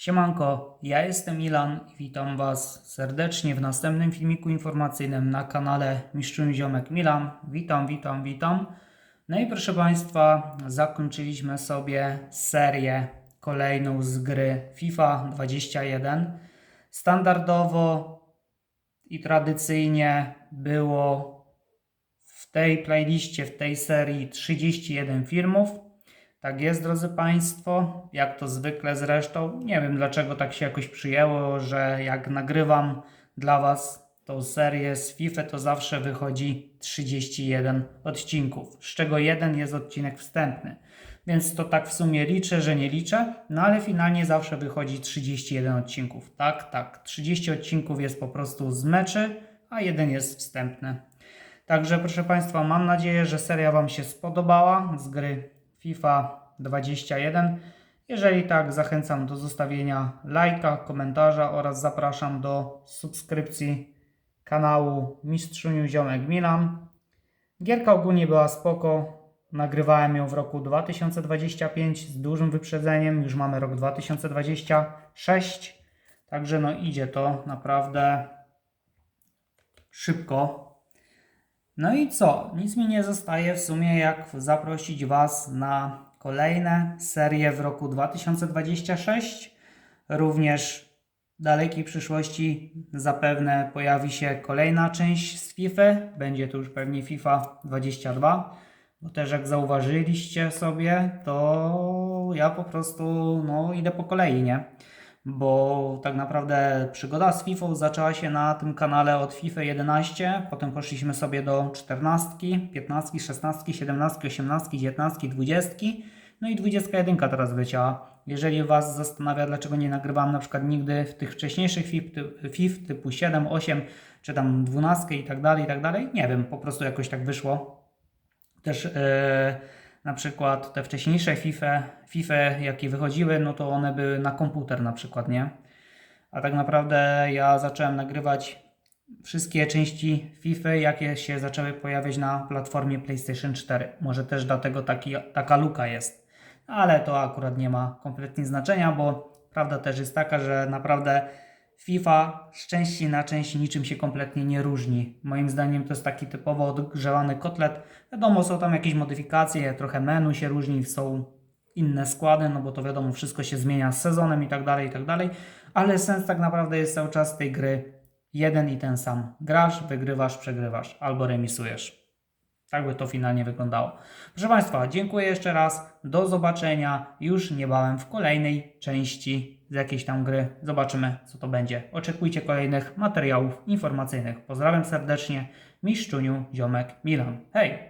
Siemanko, ja jestem Milan i witam Was serdecznie w następnym filmiku informacyjnym na kanale Mistrzun Ziomek Milan. Witam, witam, witam. No i proszę Państwa, zakończyliśmy sobie serię kolejną z gry FIFA 21. Standardowo i tradycyjnie było w tej playliście, w tej serii 31 filmów. Tak jest, drodzy Państwo, jak to zwykle zresztą. Nie wiem dlaczego tak się jakoś przyjęło, że jak nagrywam dla Was tą serię z FIFA, to zawsze wychodzi 31 odcinków, z czego jeden jest odcinek wstępny. Więc to tak w sumie liczę, że nie liczę, no ale finalnie zawsze wychodzi 31 odcinków. Tak, tak, 30 odcinków jest po prostu z meczy, a jeden jest wstępny. Także proszę Państwa, mam nadzieję, że seria Wam się spodobała z gry FIFA 21. Jeżeli tak, zachęcam do zostawienia lajka, komentarza oraz zapraszam do subskrypcji kanału Mistrzuniu Ziomek Milan. Gierka ogólnie była spoko. Nagrywałem ją w roku 2025 z dużym wyprzedzeniem. Już mamy rok 2026. Także no idzie to naprawdę szybko. No i co? Nic mi nie zostaje w sumie jak zaprosić Was na kolejne serie w roku 2026. Również w dalekiej przyszłości zapewne pojawi się kolejna część z FIFA. Będzie to już pewnie FIFA 22. Bo też jak zauważyliście sobie, to ja po prostu no, idę po kolei, nie? Bo tak naprawdę przygoda z FIFA zaczęła się na tym kanale od FIFA 11, potem poszliśmy sobie do 14, 15, 16, 17, 18, 19, 20, no i 21 teraz wleciała. Jeżeli Was zastanawia, dlaczego nie nagrywałem na przykład nigdy w tych wcześniejszych FIF, ty- FIF typu 7, 8, czy tam 12 i tak dalej, i tak dalej, nie wiem, po prostu jakoś tak wyszło. Też e, na przykład te wcześniejsze FIFA, FIFA, jakie wychodziły, no to one były na komputer na przykład, nie? A tak naprawdę ja zacząłem nagrywać wszystkie części FIFA, jakie się zaczęły pojawiać na platformie PlayStation 4. Może też dlatego taki, taka luka jest. Ale to akurat nie ma kompletnie znaczenia, bo prawda też jest taka, że naprawdę FIFA z części na część niczym się kompletnie nie różni. Moim zdaniem to jest taki typowo odgrzewany kotlet. Wiadomo, są tam jakieś modyfikacje, trochę menu się różni, są inne składy, no bo to wiadomo, wszystko się zmienia z sezonem i tak dalej, i tak dalej. Ale sens tak naprawdę jest cały czas tej gry jeden i ten sam. Grasz, wygrywasz, przegrywasz albo remisujesz. Tak by to finalnie wyglądało. Proszę Państwa, dziękuję jeszcze raz. Do zobaczenia już niebawem w kolejnej części z jakiejś tam gry. Zobaczymy, co to będzie. Oczekujcie kolejnych materiałów informacyjnych. Pozdrawiam serdecznie. Miszczuniu, ziomek Milan. Hej!